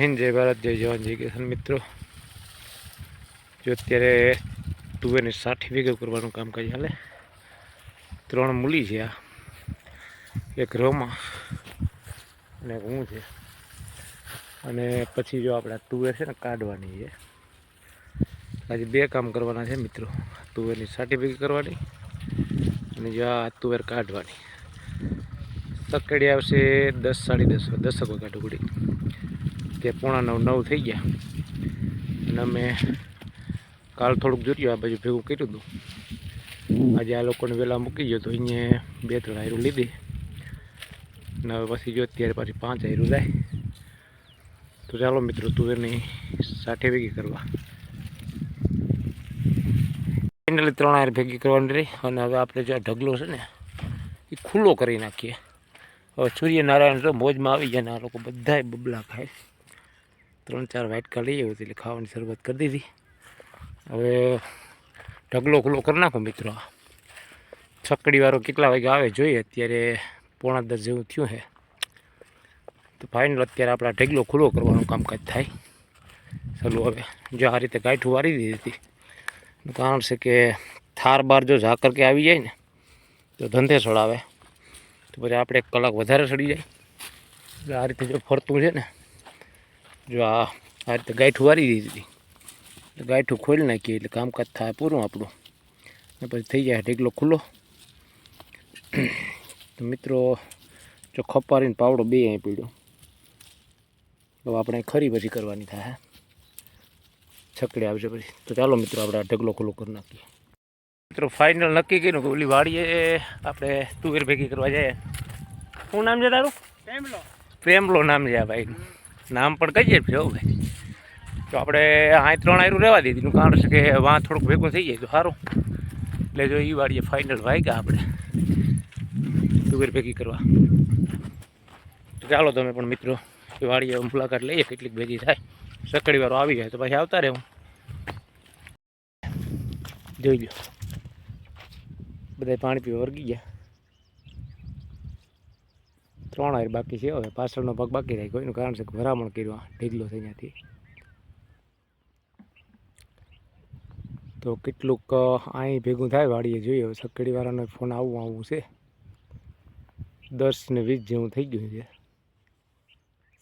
હિન્દ જય ભારત, જય જવાન, જય કિસાન મિત્રો. જો અત્યારે તુવેરની સાઠી કરવાનું કરવાનું કામકાજ હાલે. ત્રણ મૂલી છે આ. એક રોમાં અને હું છે. અને પછી જો આપણે તુવેર છે ને કાઢવાની છે. આજે બે કામ કરવાના છે મિત્રો. તુવેરની સાઠી કરવાની અને જો આ તુવેર કાઢવાની. સકડી આવશે દસ, સાડી દસ, દસક વાગ્યા ટુકડી તે પોણા નવ નવ થઈ ગયા. અને અમે કાલ થોડુંક જોયું આ બાજુ ભેગું કર્યું હતું. આજે આ લોકોને વહેલા મૂકી ગયો તો અહીંયા બે, ત્રણ આયરું લીધી. અને હવે પછી જો અત્યારે પાછી પાંચ આયરું જાય તો ચાલો મિત્રો, તુવેરની સાઠે ભેગી કરવા. ફાઇનલી ત્રણ આયર ભેગી કરવાની રહી. અને હવે આપણે જે આ ઢગલો છે ને, એ ખુલ્લો કરી નાખીએ. હવે સૂર્યનારાયણ તો મોજમાં આવી ગયા ને, આ લોકો બધાય બબલા ખાય. ત્રણ ચાર વાટકા લઈ આવ્યો એટલે ખાવાની શરૂઆત કરી દીધી. હવે ઢગલો ખુલ્લો કરી નાખો મિત્રો. છકડીવાળો કેટલા વાગે આવે જોઈએ, અત્યારે પોણા દસ જેવું થયું છે. તો ફાઇનલ અત્યારે આપણે ઢગલો ખુલ્લો કરવાનું કામકાજ થાય. ચાલો હવે, જો આ રીતે ગાંઠું વારી દીધી હતી કારણ છે કે થાર બાર જો ઝાકર કે આવી જાય ને, તો ધંધે સડાવે. તો પછી આપણે એક કલાક વધારે સડી જાય. એટલે આ રીતે જો ફરતું છે ને જો આ આ રીતે ગાંઠું વારી દીધી હતી. એટલે ગાંઠું ખોલી નાખીએ એટલે કામકાજ થાય પૂરું આપણું. ને પછી થઈ જાય ઢેકલો ખુલ્લો. તો મિત્રો જો ખપારીને પાવડો બે અહીં પીડ્યો તો આપણે ખરી પછી કરવાની થાય છકડી આવશે પછી. તો ચાલો મિત્રો આપણે આ ઢગલો ખુલ્લો કરી નાખીએ. મિત્રો ફાઇનલ નક્કી કર્યું કે ઓલી વાડીએ આપણે તુવેર ભેગી કરવા જાય શું નામ છે તારું? પ્રેમલો. નામ છે આ ભાઈ નામ પણ કહીએ ભાઈ. તો આપણે આ ત્રણ આયરું રહેવા દીધીનું કારણ છે કે વાં થોડુંક ભેગું થઈ જાય તો સારું. એટલે જો એ વાડીએ ફાઇનલ વાગ્યા આપણે. તુવેર ભેગી કરવા. તો ચાલો તમે પણ મિત્રો, એ વાડીએ મુલાકાત લઈએ, કેટલીક ભેગી થાય. સકડી વાળો આવી જાય તો પછી આવતા રહેવું. જોઈ લો બધા પાણી પીવા વર્ગી ગયા. ત્રણ આયર બાકી છે. હવે પાછળનો ભાગ બાકી રહી ગયો એનું કારણ છે કે ભરામણ કર્યું ઢીગલો થઈ ત્યાંથી. તો કેટલુંક અહીં ભેગું થાય વાડીએ જોઈએ. હવે સકડીવાળાનો ફોન આવવું આવવું છે. દસ ને વીસ જેવું થઈ ગયું છે.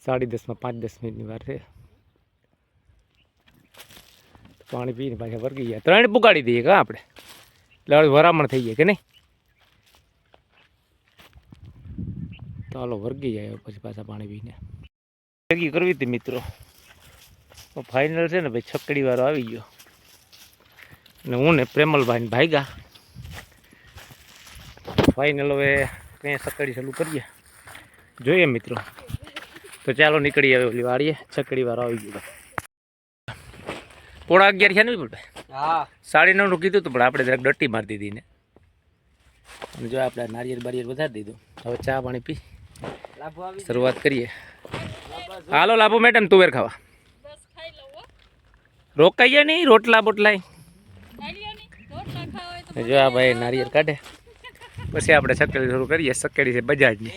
સાડી દસમાં પાંચ દસ મિનિટની વાર છે. પાણી પીને પાછા વર્ગી ગયા. ત્રણ પુગાડી દઈએ કા આપણે? એટલે વરામણ થઈ ગયા કે નહીં? ચાલો વર્ગી જાય પછી પાછા પાણી પીને. ભેગી કરવી હતી મિત્રો. ફાઇનલ છે ને ભાઈ છકડી વાળો આવી ગયો. ને હું ને પ્રેમલભાઈ ભાઈગા. ફાઇનલ હવે કંઈ સકડી ચાલુ કરીએ. જોઈએ મિત્રો. તો ચાલો નીકળી હવે ઓલી વાળીએ છકડી વાળો આવી ગયો. પોણા અગિયાર છે ને ભાઈ હા. સાડી નવનું કીધું હતું પણ આપણે જરાક ડટ્ટી મારી દીધી ને. જો આપણે નારિયેળ બારિયેળ વધારી દીધું. હવે ચા પાણી પી. આવી શરૂઆત કરીએ. હાલો લાભો મેડમ તુવેર ખાવા. રોકાઈએ નહીં રોટલા બોટલાય. જો આ ભાઈ નારિયેળ કાઢે. પછી આપણે સકેડી શરૂ કરીએ સકેડી છે બજાજની.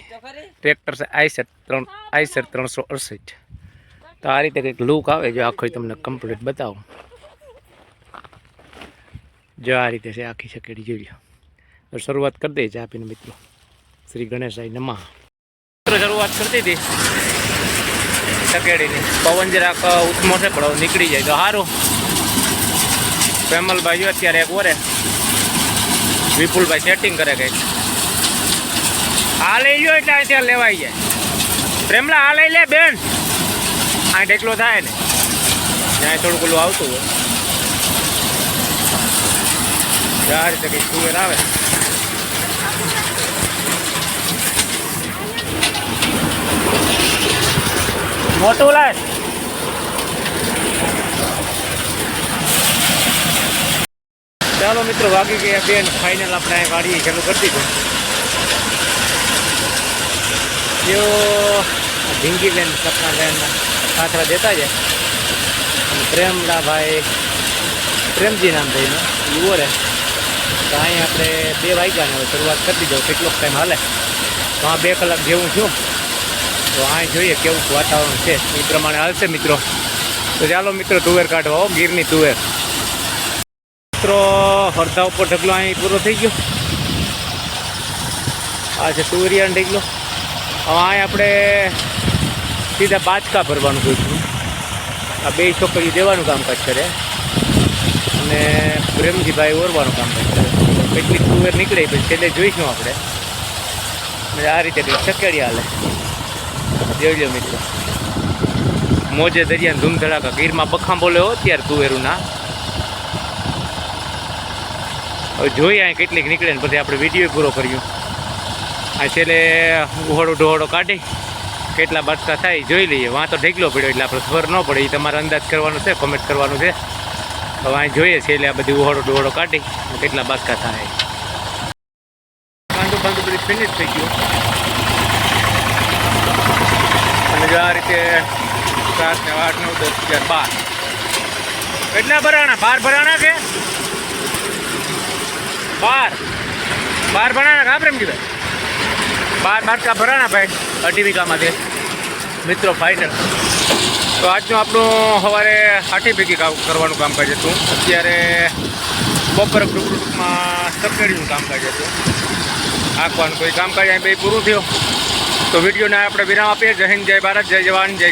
ટ્રેક્ટર છે આઈસર ત્રણ આઈસર ત્રણસો અડસઠ. તો આ રીતે કંઈક લુક આવે જો આખો તમને કમ્પ્લીટ બતાવું. જો આ રીતે છે આખી સકેડી જોઈ લો શરૂઆત કરી દઈએ ચા પીને મિત્રો. શ્રી ગણેશભાઈ નમઃ. મિત્રો, શરૂઆત કરતી હતી. સકેડીની. પવન જરાક ઉથમો છે, પણ નીકળી જાય તો સારું પેમલભાઈ અત્યારે એક વરે વિપુલભાઈ સેટિંગ કરે કંઈક. આ લઈ લ્યો એટલે ત્યાં લેવાઈ જાય. પ્રેમલા આ લઈ લે બેન. આ ઢેકલો થાય ને. ત્યાં થોડું પેલું આવતું હોય. આ રીતે કંઈક તુવેર આવે. મોટું લાય. ચાલો મિત્રો, વાગી ગયા બેન. ફાઇનલ આપણે ગાડી ચાલુ કરી દીધું. તેઓ ભીંગી બેન સપના બેન પાથરા દેતા છે અને પ્રેમલાભાઈ, પ્રેમજી નામ થઈને યુવો રહે તો અહીં આપણે બે વાગ્યાને ને શરૂઆત કરી દીધો. કેટલોક ટાઈમ હાલે. તો આ બે કલાક જેવું છું તો અહીં જોઈએ કેવું વાતાવરણ છે. એ પ્રમાણે હાલશે મિત્રો. તો ચાલો મિત્રો, તુવેર કાઢવા ગીરની તુવેર. મિત્રો હરતા ઉપર ઢગલો અહીં પૂરો થઈ ગયો. આ છે તુવરિયાનો ઢગલો. હવે અહીં આપણે સીધા બાચકા ભરવાનું જોઈશું આ બે છોકરીઓ દેવાનું કામકાજ કરે. અને પ્રેમજીભાઈ ઓરવાનું કામકાજ કરે. કેટલી તુવેર નીકળે પછી છેલ્લે જોઈશું આપણે. આ રીતે શકેડી હાલે. જોઈ મિત્રો. મોજે દરિયા ધૂમ ધડાકા ગીરમાં બખાં બોલ્યો અત્યારે ત્યારે તુવેરું ના જોઈએ અહીં કેટલીક નીકળે ને પછી આપણે વીડિયો પૂરો કર્યું આ છેલ્લે ઉહોડો ડોહોડો કાઢી. કેટલા બચકા થાય જોઈ લઈએ. વાં તો ઢેકલો પડ્યો એટલે આપણે ખબર ન પડે. એ તમારે અંદાજ કરવાનો છે કોમેન્ટ કરવાનું છે. હવે અહીં જોઈએ છે એટલે આ બધી ઉહોડો ડોહોડો કાઢી કેટલા બાદકા થાય. બાંધુ બાંધુ બધી ફિનિશ થઈ ગયું. અને જો આ રીતે સાત ને આઠ, નવ બાર. કેટલા ભરાણા? બાર ભરાણા કે બાર. બાર ભરાણા કા પ્રેમજીભાઈ બાર બાટકા ભરાણા ભાઈ અઢી વીઘામાંથી મિત્રો ફાઇનલ તો આજનું આપણું સવારે આઠી ભેગી કામ કરવાનું કામકાજ હતું. અત્યારે બપોર ટૂંકમાં સકેડીનું કામકાજ હતું. આંકવાનું કોઈ કામકાજ અહીં બે પૂરું થયું. તો વિડીયોને આપણે વિરામ આપીએ. જય હિન્દ જય ભારત જય જવાન જય